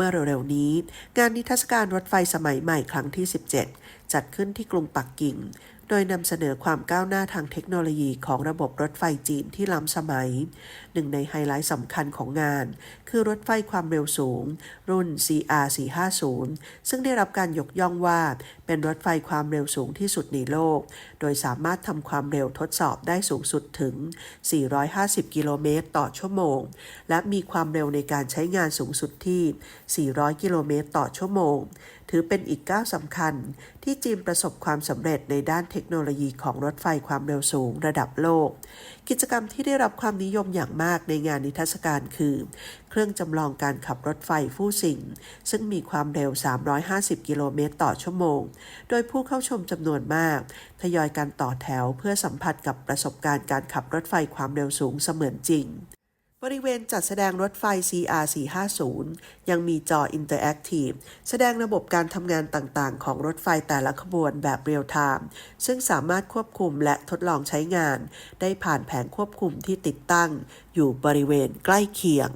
เมื่อเร็วๆนี้ งานนิทรรศการรถไฟสมัยใหม่ครั้งที่ 17 จัดขึ้นที่กรุงปักกิ่ง โดยนำเสนอความก้าวหน้าทางเทคโนโลยีของระบบรถไฟจีนที่ล้ำสมัย หนึ่งในไฮไลท์สำคัญของงาน คือรถไฟความเร็วสูง รุ่น CR 450 ซึ่งได้รับการยกย่องว่าเป็นรถไฟความเร็วสูงที่สุดในโลก โดยสามารถทำความเร็วทดสอบได้สูงสุดถึง 450 กิโลเมตรต่อชั่วโมง และมีความเร็วในการใช้งานสูงสุดที่ 400 กิโลเมตรต่อชั่วโมง ถือเป็นอีกก้าวสำคัญที่จีนประสบความสำเร็จในด้านเทคโนโลยีของรถไฟความเร็วสูงระดับโลก กิจกรรมที่ได้รับความนิยมอย่างมากในงานนิทรรศการคือ เครื่องจำลองการขับรถไฟฟู่ซิงซึ่งมีความเร็ว 350 กิโลเมตรต่อชั่วโมง โดยผู้เข้าชมจำนวนมาก ทยอยการต่อแถวเพื่อสัมผัสกับประสบการณ์การขับรถไฟความเร็วสูงเสมือนจริง บริเวณจัดแสดงรถไฟ CR 450ยังมีจออินเตอร์แอคทีฟแสดงระบบการทำงานต่างๆ ของรถไฟแต่ละขบวนแบบเรียลไทม์ซึ่งสามารถควบคุมและทดลองใช้งาน ได้ผ่านแผงควบคุมที่ติดตั้ง อยู่บริเวณใกล้เคียง